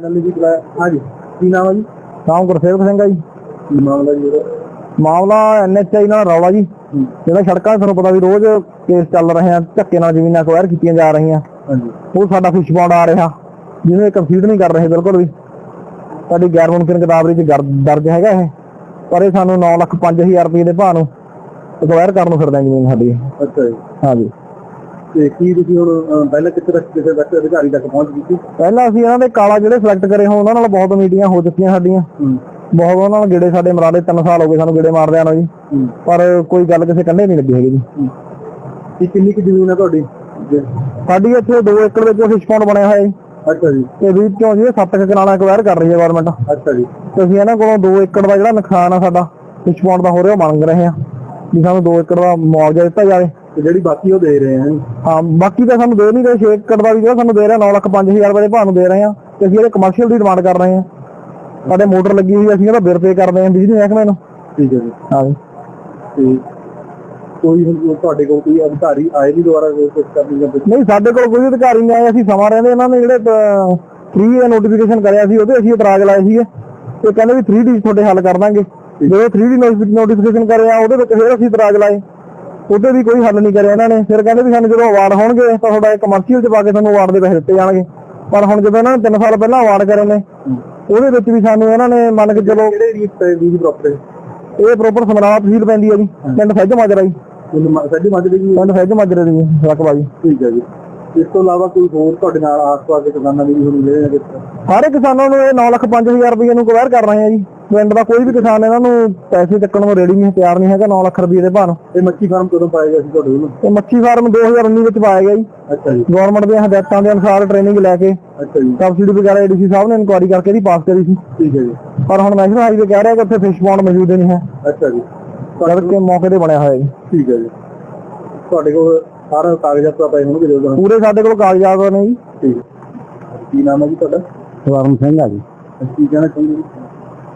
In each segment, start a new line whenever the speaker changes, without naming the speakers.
ਨੰਨੀ ਜੀ ਬੁਲਾਇਆ ਹਾਂਜੀ। ਕੀ ਨਾਮ ਹੈ ਜੀ?
ਨਾਮ ਗੁਰਸੇਵਕ ਸਿੰਘ ਆ ਜੀ।
ਕੀ ਮਾਮਲਾ ਜੀ ਉਹਦਾ
ਮਾਮਲਾ ਐਨਐਚਆਈ ਨਾਲ ਰੌਲਾ ਜੀ। ਜਿਹੜਾ ਸੜਕਾਂ 'ਤੇ ਤੁਹਾਨੂੰ ਪਤਾ ਵੀ ਰੋਜ਼ ਕੇਸ ਚੱਲ ਰਹੇ ਆ ਧੱਕੇ ਨਾਲ ਜ਼ਮੀਨਾਂ ਅਕਵਾਇਰ ਕੀਤੀਆਂ ਜਾ ਰਹੀਆਂ।
ਹਾਂਜੀ।
ਉਹ ਸਾਡਾ ਫਿਸ਼ ਬੌਂਡ ਆ ਰਿਹਾ ਜਿਹਨੂੰ ਕੰਪਲੀਟ ਨਹੀਂ ਕਰ ਰਹੇ ਬਿਲਕੁਲ ਵੀ। ਸਾਡੀ ਗੈਰ ਮੁਨਕਿਨ ਕਿਤਾਬ ਵਿੱਚ ਗਰ- ਦਰਜ ਹੈਗਾ ਇਹ। ਪਰ ਇਹ ਸਾਨੂੰ 9 ਲੱਖ 5000 ਰੁਪਏ ਦੇ ਭਾਅ ਨੂੰ ਅਕਵਾਇਰ ਕਰਨ ਨੂੰ ਫਿਰਦਾ ਜ਼ਮੀਨ ਸਾਡੀ।
ਅੱਛਾ ਜੀ।
ਹਾਂਜੀ।
ਤੇ ਕੀ ਤੁਸੀਂ ਹੁਣ ਪਹਿਲਾਂ ਕਿੱਥੇ ਤੱਕ ਕਿਸੇ ਤੱਕ ਅਧਿਕਾਰੀ ਤੱਕ ਪਹੁੰਚ ਗਈ ਸੀ?
ਪਹਿਲਾਂ ਅਸੀਂ ਇਹਨਾਂ ਦੇ ਕਾਲਾ ਜਿਹੜੇ ਸਿਲੈਕਟ ਕਰੇ ਹੋਣ ਉਹਨਾਂ ਨਾਲ ਬਹੁਤ ਮੀਟਿੰਗਾਂ ਹੋ ਚੁੱਕੀਆਂ ਸਾਡੀਆਂ।
ਹੂੰ।
ਬਹੁਤ ਉਹਨਾਂ ਨਾਲ ਗੇੜੇ ਸਾਡੇ ਮਰਾਲੇ 3 ਸਾਲ ਹੋ ਗਏ ਸਾਨੂੰ ਗੇੜੇ ਮਾਰਦਿਆਂ ਨੂੰ ਜੀ।
ਹੂੰ।
ਪਰ ਕੋਈ ਗੱਲ ਕਿਸੇ ਕੰਢੇ ਨਹੀਂ ਲੱਗੀ ਹੈਗੀ ਜੀ।
ਕੀ ਕਿੰਨੀ ਕੁ ਜ਼ਮੀਨ ਹੈ ਤੁਹਾਡੀ।
ਸਾਡੀ ਇੱਥੇ 2 ਏਕੜ ਵਿੱਚ ਫਿਸ਼ ਪੌਂਡ ਬਣਿਆ ਹੋਇਆ ਜੀ।
ਅੱਛਾ ਜੀ।
ਤੇ ਵੀ ਚੋਂ ਜੀ 7 ਕਨਾਲਾਂ ਅਕਵਾਇਰ ਕਰ ਰਹੀ ਹੈ ਗਵਰਨਮੈਂਟ
ਅੱਛਾ ਜੀ।
ਤੇ ਅਸੀਂ ਇਹਨਾਂ ਕੋਲੋਂ 2 ਏਕੜ ਦਾ ਜਿਹੜਾ ਨੁਕਸਾਨ ਆ ਸਾਡਾ ਫਿਸ਼ ਪੌਂਡ ਦਾ ਹੋ ਰਿਹਾ ਮੰਗ ਰਹੇ ਆ ਵੀ ਸਾਨੂੰ 2 ਏਕੜ ਦਾ ਮੁਆਵਜ਼ਾ ਦਿੱਤਾ ਜਾਵੇ।
ਤੇ ਜਿਹੜੀ ਬਾਕੀ ਉਹ ਦੇ ਰਹੇ ਆ।
ਹਾਂ ਬਾਕੀ ਤਾਂ ਸਾਨੂੰ ਦੇ ਨਹੀਂ ਰਹੇ 6 ਏਕੜ ਦਾ ਵੀ ਜਿਹੜਾ ਸਾਨੂੰ ਦੇ ਰਿਹਾ 9 ਲੱਖ 5000 ਰੁਪਏ ਦੇ ਭਾਅ ਨੂੰ ਦੇ ਰਹੇ ਆ ਤੇ ਅਸੀਂ ਇਹਦੇ ਕਮਰਸ਼ੀਅਲ ਦੀ ਡਿਮਾਂਡ ਕਰ ਰਹੇ ਆ। ਸਾਡੇ ਮੋਟਰ ਲੱਗੀ ਹੋਈ ਅਸੀਂ ਇਹਦਾ ਬਿਲ ਪੇ ਕਰਦੇ ਆ ਬਿਜਲੀ ਮਹਿਕਮੇ ਨੂੰ।
ਠੀਕ ਹੈ ਜੀ।
ਹਾਂ ਜੀ।
ਤੇ ਕੋਈ ਤੁਹਾਡੇ ਕੋਲ ਕੋਈ ਅਧਿਕਾਰੀ ਆਏ ਨਹੀਂ ਦੁਬਾਰਾ ਕੋਸ਼ਿਸ਼ ਕਰਨੀ ਜਾਂ?
ਨਹੀਂ ਸਾਡੇ ਕੋਲ ਕੋਈ ਅਧਿਕਾਰੀ ਨਹੀਂ ਆਏ ਅਸੀਂ ਸਮਾਂ ਰਹਿੰਦੇ ਇਹਨਾਂ ਨੇ ਜਿਹੜੇ ਫ੍ਰੀ ਦਾ ਨੋਟੀਫਿਕੇਸ਼ਨ ਕਰਿਆ ਸੀ ਉਹਦੇ ਅਸੀਂ ਇਤਰਾਜ਼ ਲਾਏ ਸੀਗੇ। ਤੇ ਕਹਿੰਦੇ ਵੀ 3D ਤੁਹਾਡੇ ਹੱਲ ਕਰ ਦਾਂਗੇ। ਜਦੋਂ 3D ਨੋਟੀਫਿਕੇਸ਼ਨ ਕਰਿਆ ਉਹਦੇ ਵਿੱਚ ਫਿਰ ਅਸੀਂ ਇਤਰਾਜ਼ ਲਾਏ। ਉਹਦੇ ਵੀ ਕੋਈ ਹੱਲ ਨਹੀਂ ਕਰਿਆ ਇਹਨਾਂ ਨੇ। ਫਿਰ ਕਹਿੰਦੇ ਵੀ ਸਾਨੂੰ ਜਦੋਂ ਅਵਾਰਡ ਹੋਣਗੇ ਤਾਂ ਤੁਹਾਡਾ ਇੱਕ ਕਮਰਸ਼ੀਅਲ ਚ ਪਾ ਕੇ ਤੁਹਾਨੂੰ ਅਵਾਰਡ ਦੇ ਪੈਸੇ ਦਿੱਤੇ ਜਾਣਗੇ। ਪਰ ਹੁਣ ਜਦੋਂ ਇਹਨਾਂ ਨੇ 3 ਸਾਲ ਪਹਿਲਾਂ ਅਵਾਰਡ ਕਰੇ ਨੇ ਉਹਦੇ ਵਿੱਚ ਵੀ ਸਾਨੂੰ ਇਹਨਾਂ ਨੇ ਮੰਨ ਕੇ ਚਲੋ
ਕਿਹੜੇ
ਇਹ ਪ੍ਰੋਪਰ ਸਮਰਾਲਾ ਤਹਿਸੀਲ ਪੈਂਦੀ ਹੈ ਜੀ ਪਿੰਡ ਫੈਜ ਮਾਜਰਾ ਜੀ।
ਸਾਡੀ ਮੱਝ ਦੀ
ਪਿੰਡ ਫੈਜ ਮਾਜਰੇ ਦੀ ਰਕਬਾ ਜੀ
ਠੀਕ ਹੈ ਜੀ। ਇਸ ਤੋਂ ਇਲਾਵਾ ਕੋਈ ਹੋਰ ਤੁਹਾਡੇ ਨਾਲ ਆਸ-ਪਾਸ ਦੇ ਕਿਸਾਨਾਂ ਦੀ ਵੀ ਹੁਣ ਮਿਲੇ ਨੇ
ਸਾਰੇ ਕਿਸਾਨਾਂ ਨੂੰ ਇਹ 9 ਲੱਖ 5000 ਰੁਪਏ ਨੂੰ ਕਵਰ ਕਰ ਰਹੇ ਆ ਜੀ। ਪਿੰਡ ਦਾ ਕੋਈ ਵੀ ਕਿਸਾਨ ਇਹਨਾਂ ਨੂੰ ਪੈਸੇ ਚੱਕਣ ਨੂੰ ਰੈਡੀ ਨਹੀਂ ਤਿਆਰ ਨਹੀਂ ਹੈਗਾ 9 ਲੱਖ ਰੁਪਏ ਦੇ ਨੂੰ
ਇਹ ਮੱਛੀ ਫਾਰਮ ਕਦੋਂ ਪਾਏਗਾ ਸੀ ਤੁਹਾਡੇ ਵੱਲੋਂ?
ਤੇ ਮੱਛੀ ਫਾਰਮ 2019 ਵਿੱਚ ਪਾਇਆ ਗਿਆ ਜੀ।
ਅੱਛਾ ਜੀ।
ਗਵਰਨਮੈਂਟ ਦੀਆਂ ਹਦਾਇਤਾਂ ਦੇ ਅਨੁਸਾਰ ਟ੍ਰੇਨਿੰਗ ਲੈ ਕੇ
ਅੱਛਾ ਜੀ।
ਸਬਸਿਡੀ ਵਗੈਰਾ ਏਡੀਸੀ ਸਾਹਿਬ ਨੇ ਇਨਕੁਆਇਰੀ ਕਰਕੇ ਇਹਦੀ ਪਾਸ ਕਰੀ ਸੀ।
ਠੀਕ ਹੈ ਜੀ।
ਪਰ ਹੁਣ ਨੈਸ਼ਨਲ ਹਾਈਵੇ ਕਹਿ ਰਿਹਾ ਕਿ ਉੱਥੇ ਫਿਸ਼ ਪੌਂਡ ਮੌਜੂਦ ਨਹੀਂ ਹੈ।
ਅੱਛਾ ਜੀ।
ਜਦ ਕਿ ਮੌਕੇ ਤੇ ਬਣਿਆ ਹੋਇਆ ਜੀ।
ਠੀਕ ਹੈ ਜੀ। ਤੁਹਾਡੇ ਕੋਲ ਸਾਰਾ ਕਾਗਜ਼ਾਤ ਤਾਂ ਪਏ ਹੋਣਗੇ ਜਦੋਂ
ਪੂਰੇ ਸਾਡੇ ਕੋਲ ਕਾਗਜ਼ਾਤ ਨੇ ਜੀ।
ਠੀਕ। ਕੀ ਨਾਮ ਹੈ ਜੀ ਤੁਹਾਡਾ?
ਸਵਰਨ ਸਿੰਘ ਆ ਜੀ।
ਕੀ ਕਹਿਣਾ ਚਾਹੁੰਦੇ ਜੀ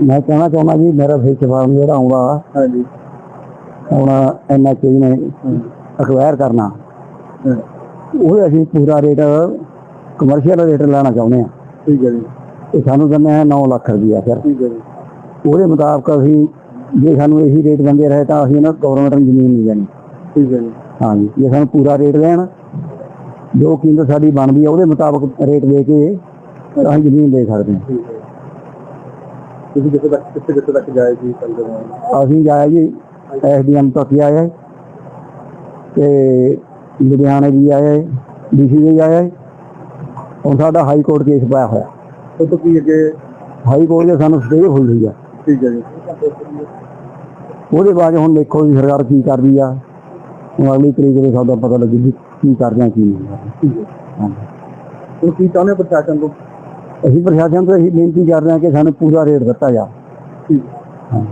ਮੈਂ ਕਹਿਣਾ ਚਾਹੁੰਦਾ ਜੀ ਮੇਰਾ ਫਿਸ਼ ਫਾਰਮ ਜਿਹੜਾ ਆਉਂਦਾ।
ਹਾਂਜੀ।
ਹੁਣ ਐਨਐਚਏ ਨੇ ਅਕਵਾਇਰ ਕਰਨਾ।
ਹਾਂ,
ਉਹ ਅਸੀਂ ਪੂਰਾ ਰੇਟ ਕਮਰਸ਼ੀਅਲ ਰੇਟ ਲੈਣਾ ਚਾਹੁੰਦੇ ਆ
ਠੀਕ ਹੈ ਜੀ।
ਇਹ ਸਾਨੂੰ ਦਿੰਦੇ ਆ 9 ਲੱਖ ਰੁਪਈਆ ਫਿਰ।
ਠੀਕ ਹੈ ਜੀ।
ਉਹਦੇ ਮੁਤਾਬਕ ਅਸੀਂ ਜੇ ਸਾਨੂੰ ਇਹੀ ਰੇਟ ਦਿੰਦੇ ਰਹੇ ਤਾਂ ਅਸੀਂ ਇਹਨਾਂ ਗਵਰਨਮੈਂਟ ਨੂੰ ਜ਼ਮੀਨ ਨਹੀਂ ਦੇਣੀ।
ਠੀਕ ਹੈ ਜੀ।
ਹਾਂਜੀ ਜੇ ਸਾਨੂੰ ਪੂਰਾ ਰੇਟ ਦੇਣ ਜੋ ਕੀਮਤ ਸਾਡੀ ਬਣਦੀ ਆ ਉਹਦੇ ਮੁਤਾਬਕ ਰੇਟ ਦੇ ਕੇ ਅਸੀਂ ਜ਼ਮੀਨ ਦੇ ਸਕਦੇ
ਠੀਕ ਹੈ ਤੁਸੀਂ ਕਿੱਥੇ ਤੱਕ ਕਿੱਥੇ ਕਿੱਥੇ ਤੱਕ ਜਾਏ ਜੀ ਕਰਦੇ ਹੋ
ਹਾਂ ਅਸੀਂ ਜਾਇਆ ਜੀ ਐਸਡੀਐਮ ਤੱਕ ਹੀ ਆਏ। ਤੇ ਲੁਧਿਆਣੇ ਵੀ ਆਏ ਡੀਸੀ ਵੀ ਆਏ। ਹੁਣ ਸਾਡਾ ਹਾਈ ਕੋਰਟ ਕੇਸ ਪਾਇਆ ਹੋਇਆ।
ਉਹ ਤੋਂ ਕੀ ਅੱਗੇ?
ਹਾਈ ਕੋਰਟ ਦੇ ਸਾਨੂੰ ਸਟੇ ਹੋਈ ਹੋਈ ਆ।
ਠੀਕ ਹੈ ਜੀ।
ਉਹਦੇ ਬਾਅਦ ਹੁਣ ਦੇਖੋ ਜੀ ਸਰਕਾਰ ਕੀ ਕਰਦੀ ਆ। ਅਗਲੀ ਤਰੀਕ ਦੇ ਸਾਡਾ ਪਤਾ ਲੱਗੂ ਵੀ ਕੀ ਕਰਦੇ ਆ ਕੀ ਨਹੀਂ
ਠੀਕ ਹੈ। ਹੁਣ ਕੀ ਚਾਹੁੰਦੇ ਹੋ ਪ੍ਰਸ਼ਾਸਨ ਤੋਂ?
ਅਸੀਂ ਪ੍ਰਸ਼ਾਸਨ ਤੋਂ ਇਹੀ ਬੇਨਤੀ ਕਰ ਰਹੇ ਹਾਂ ਕਿ ਸਾਨੂੰ ਪੂਰਾ ਰੇਟ ਦਿੱਤਾ ਜਾ।
ਠੀਕ।
ਹਾਂ।